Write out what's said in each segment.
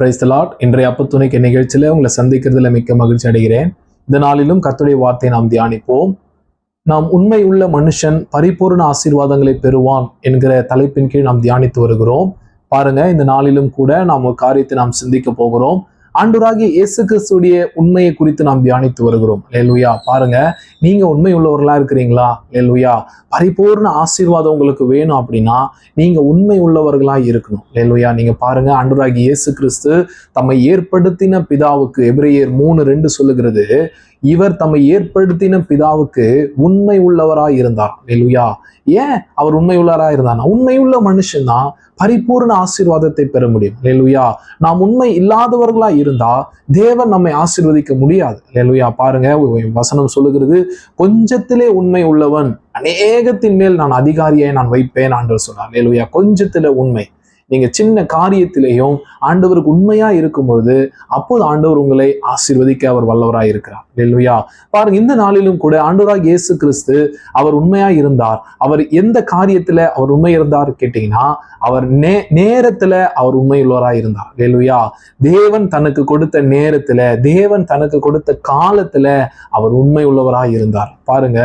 Price lot இன்றைய அப்பத்துணைக்கு நிகழ்ச்சியில் உங்களை சந்திக்கிறதுல மிக்க மகிழ்ச்சி அடைகிறேன். இந்த நாளிலும் கத்துடைய வார்த்தை நாம் தியானிப்போம். நாம் உண்மை உள்ள மனுஷன் பரிபூர்ண ஆசீர்வாதங்களை பெறுவான் என்கிற தலைப்பின் கீழ் நாம் தியானித்து வருகிறோம். பாருங்க இந்த நாளிலும் கூட நாம் ஒரு காரியத்தை நாம் சிந்திக்க போகிறோம். ஆண்டூராகி இயேசு கிறிஸ்துடைய உண்மையை குறித்து நாம் தியானித்து வருகிறோம். லேலுயா பாருங்க நீங்க உண்மை உள்ளவர்களா இருக்கிறீங்களா? லேலுயா பரிபூர்ண ஆசீர்வாதம் உங்களுக்கு வேணும் அப்படின்னா நீங்க உண்மை உள்ளவர்களா இருக்கணும். லேலுயா நீங்க பாருங்க ஆண்டூராகி இயேசு கிறிஸ்து தம்மை ஏற்படுத்தின பிதாவுக்கு எபிரேயர் மூணு ரெண்டு சொல்லுகிறது இவர் தம்மை ஏற்படுத்தின பிதாவுக்கு உண்மை உள்ளவராய் இருந்தார். நெல்லுயா ஏன் அவர் உண்மை உள்ளவராய் இருந்தார் உண்மையுள்ள மனுஷன் தான் பரிபூர்ண ஆசீர்வாதத்தை பெற முடியும். லெலுயா நாம் உண்மை இல்லாதவர்களா இருந்தா தேவன் நம்மை ஆசீர்வதிக்க முடியாது. லெலுயா பாருங்க வசனம் சொல்லுகிறது கொஞ்சத்திலே உண்மை உள்ளவன் அநேகத்தின் மேல் நான் அதிகாரியை நான் வைப்பேன் ஆண்டு சொன்னார். லெலுயா கொஞ்சத்திலே உண்மை. நீங்க சின்ன காரியத்திலேயும் ஆண்டவருக்கு உண்மையா இருக்கும் பொழுது அப்போது ஆண்டவர் உங்களை ஆசீர்வதிக்க அவர் வல்லவராக இருக்கிறார். இல்லையா பாருங்க இந்த நாளிலும் கூட ஆண்டவராக இயேசு கிறிஸ்து அவர் உண்மையா இருந்தார். அவர் எந்த காரியத்துல அவர் உண்மை இருந்தார் கேட்டீங்கன்னா அவர் நே நேரத்துல அவர் உண்மையுள்ளவராக இருந்தார். இல்லையா தேவன் தனக்கு கொடுத்த நேரத்துல தேவன் தனக்கு கொடுத்த காலத்துல அவர் உண்மை உள்ளவராக இருந்தார். பாருங்க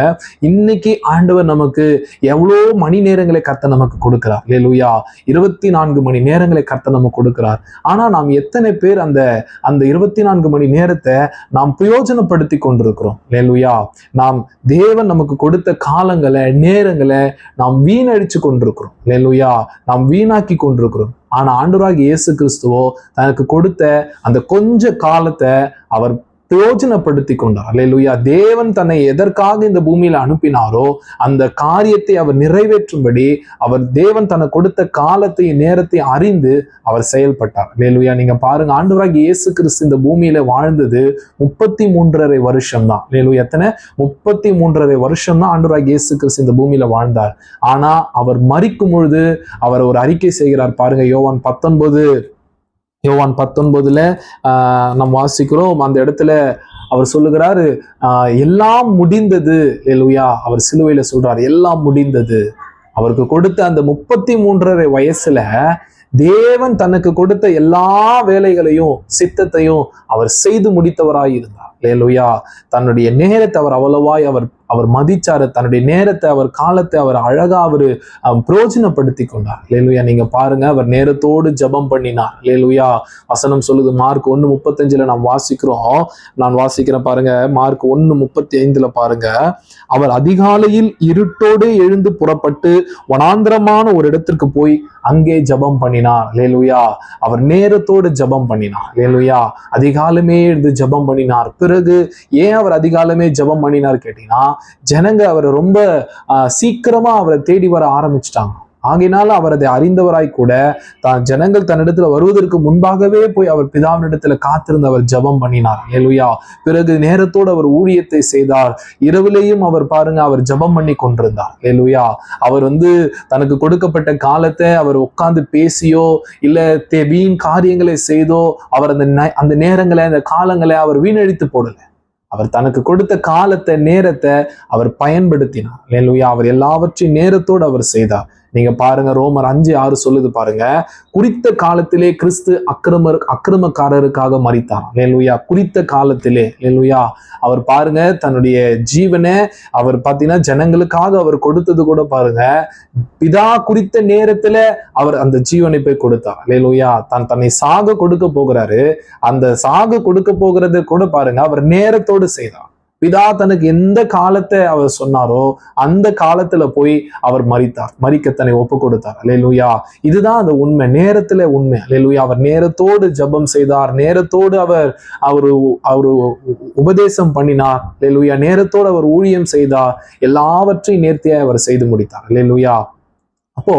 இன்னைக்கு ஆண்டவர் நமக்கு எவ்வளோ மணி நேரங்களை கத்த நமக்கு கொடுக்கிறார். இல்லையா இருபத்தி நான்கு மணி நேரங்களை கர்த்த நமக்கு கொடுக்கிறார். ஆனா நாம் எத்தனை பேர் அந்த அந்த இருபத்தி நான்கு மணி நேரத்தை நாம் பிரயோஜனப்படுத்தி கொண்டிருக்கிறோம். லேலுயா நாம் தேவன் நமக்கு கொடுத்த காலங்களை நேரங்களை நாம் வீணடிச்சு கொண்டிருக்கிறோம். லேலுயா நாம் வீணாக்கி கொண்டிருக்கிறோம். ஆனா ஆண்டவராக இயேசு கிறிஸ்துவோ தனக்கு கொடுத்த அந்த கொஞ்ச காலத்தை அவர் பிரயோஜனப்படுத்தி கொண்டார் லேலுயா தேவன் தன்னை எதற்காக இந்த பூமியில அனுப்பினாரோ அந்த காரியத்தை அவர் நிறைவேற்றும்படி அவர் தேவன் தனக்கு கொடுத்த காலத்தையும் நேரத்தை அறிந்து அவர் செயல்பட்டார். லேலுயா நீங்க பாருங்க ஆண்டவராக இயேசு கிறிஸ்து இந்த பூமியில வாழ்ந்தது முப்பத்தி மூன்றரை வருஷம் தான் லேலு எத்தனை? முப்பத்தி மூன்றரை வருஷம் தான் ஆண்டவராக இயேசு கிறிஸ்து இந்த பூமியில வாழ்ந்தார். ஆனா அவர் மறிக்கும் பொழுது அவர் ஒரு அறிக்கை செய்கிறார். பாருங்க யோவான் பத்தொன்பது யோவான் பத்தொன்பதுல ஆஹ் நம்ம வாசிக்கிறோம். அந்த இடத்துல அவர் சொல்லுகிறாரு ஆஹ் எல்லாம் முடிந்தது எலுயா அவர் சிலுவையில சொல்றாரு எல்லாம் முடிந்தது. அவருக்கு கொடுத்த அந்த முப்பத்தி மூன்றரை வயசுல தேவன் தனக்கு கொடுத்த எல்லா வேலைகளையும் சித்தத்தையும் அவர் செய்து முடித்தவராய் இருந்தார் லேலுயா தன்னுடைய நேரத்தை அவர் அவ்வளவாய் அவர் அவர் மதிச்சாரு தன்னுடைய நேரத்தை அவர் காலத்தை அவர் அழகா அவர் புரோஜனப்படுத்தி கொண்டார். லேலுயா நீங்க பாருங்க அவர் நேரத்தோடு ஜபம் பண்ணினார். லேலுயா வசனம் சொல்லுது மார்க் ஒன்று முப்பத்தஞ்சுல நாம் வாசிக்கிறோம். நான் வாசிக்கிறேன் பாருங்க மார்க் ஒன்று முப்பத்தி ஐந்துல பாருங்க. அவர் அதிகாலையில் இருட்டோடு எழுந்து புறப்பட்டு வனாந்திரமான ஒரு இடத்திற்கு போய் அங்கே ஜபம் பண்ணினார். லேலுயா அவர் நேரத்தோடு ஜபம் பண்ணினார். லேலுயா அதிகாலமே எழுந்து ஜபம் பண்ணினார். பிறகு ஏன் அவர் அதிகாலமே ஜபம் பண்ணினார் கேட்டீங்கன்னா ஜனங்க அவரை ரொம்ப சீக்கிரமா அவரை தேடி வர ஆரம்பிச்சிட்டாங்க. ஆகினால அவர் அதை அறிந்தவராய் கூட தான் ஜனங்கள் தன்னிடத்துல வருவதற்கு முன்பாகவே போய் அவர் பிதாவினிடத்துல காத்திருந்து அவர் ஜபம் பண்ணினார். ஏலுயா பிறகு நேரத்தோடு அவர் ஊழியத்தை செய்தார். இரவுலேயும் அவர் பாருங்க அவர் ஜபம் பண்ணி கொண்டிருந்தார். ஏலுயா அவர் வந்து தனக்கு கொடுக்கப்பட்ட காலத்தை அவர் உட்கார்ந்து பேசியோ இல்ல தே வீண் காரியங்களை செய்தோ அவர் அந்த அந்த நேரங்களை அந்த காலங்களை அவர் வீணடித்து போடல. அவர் தனக்கு கொடுத்த காலத்தை நேரத்தை அவர் பயன்படுத்தினார். அவர் எல்லாவற்றையும் நேரத்தோடு அவர் செய்தார். நீங்க பாருங்க ரோமர் அஞ்சு ஆறு சொல்லுது பாருங்க. குறித்த காலத்திலே கிறிஸ்து அக்கிரம அக்கிரமக்காரருக்காக மறித்தார் லேலுயா குறித்த காலத்திலே. லேலுயா அவர் பாருங்க தன்னுடைய ஜீவனை அவர் பார்த்தீங்கன்னா ஜனங்களுக்காக அவர் கொடுத்தது கூட பாருங்க. பிதா குறித்த நேரத்துல அவர் அந்த ஜீவனை போய் கொடுத்தார். லேலுயா தான் தன்னை சாக கொடுக்க போகிறாரு. அந்த சாக கொடுக்க போகிறது கூட பாருங்க அவர் நேரத்தோடு செய்தார். பிதா தனக்கு எந்த காலத்தை அவர் சொன்னாரோ அந்த காலத்துல போய் அவர் மறித்தார் மறிக்க தன்னை ஒப்பு கொடுத்தார். அலையலுயா இதுதான் அந்த உண்மை. நேரத்துல உண்மை. அலையலுயா அவர் நேரத்தோடு ஜபம் செய்தார். நேரத்தோடு அவர் அவரு அவரு உபதேசம் பண்ணினார். அலையலுயா நேரத்தோடு அவர் ஊழியம் செய்தார். எல்லாவற்றையும் நேர்த்தியாய் அவர் செய்து முடித்தார். அலையலுயா அப்போ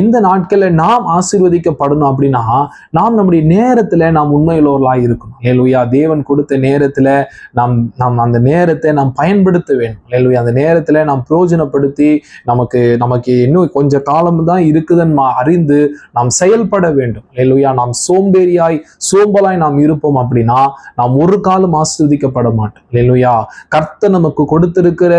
இந்த நாட்களில் நாம் ஆசீர்வதிக்கப்படணும் அப்படின்னா நாம் நம்முடைய நேரத்துல நாம் உண்மையுள்ளவர்களாக இருக்கணும். லேலுயா தேவன் கொடுத்த நேரத்துல நாம் நாம் அந்த நேரத்தை நாம் பயன்படுத்த வேண்டும். லேலுயா அந்த நேரத்துல நாம் பிரயோஜனப்படுத்தி நமக்கு நமக்கு இன்னும் கொஞ்ச காலம் தான் இருக்குதுன்னு அறிந்து நாம் செயல்பட வேண்டும். லேலுயா நாம் சோம்பேறியாய் சோம்பலாய் நாம் இருப்போம் அப்படின்னா நாம் ஒரு காலம் ஆசீர்வதிக்கப்பட மாட்டோம். லேலுயா கர்த்த நமக்கு கொடுத்திருக்கிற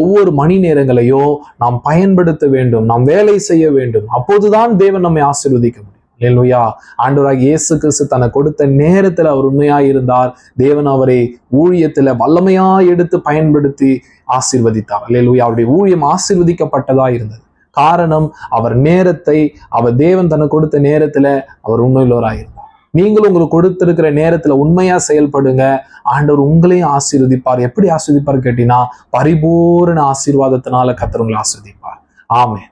ஒவ்வொரு மணி நேரங்களையும் நாம் பயன்படுத்த வேண்டும். நாம் வேலை செய்ய செய்ய வேண்டும். அப்போதுதான் தேவன் நம்மை ஆசிர்வதிக்க முடியும். இல்லையா ஆண்டவராக இயேசு கிறிஸ்து தன்னை கொடுத்த நேரத்துல அவர் உண்மையா இருந்தார். தேவன் அவரை ஊழியத்துல வல்லமையா எடுத்து பயன்படுத்தி ஆசிர்வதித்தார். இல்லையா அவருடைய ஊழியம் ஆசிர்வதிக்கப்பட்டதா இருந்தது. காரணம் அவர் நேரத்தை அவர் தேவன் தனக்கு கொடுத்த நேரத்துல அவர் உண்மையுள்ளவராக இருந்தார். நீங்களும் உங்களுக்கு கொடுத்திருக்கிற நேரத்துல உண்மையா செயல்படுங்க. ஆண்டவர் உங்களையும் ஆசீர்வதிப்பார். எப்படி ஆசீர்வதிப்பார் கேட்டீங்கன்னா பரிபூரண ஆசீர்வாதத்தினால கத்தர் உங்களை ஆசீர்வதிப்பார். ஆமே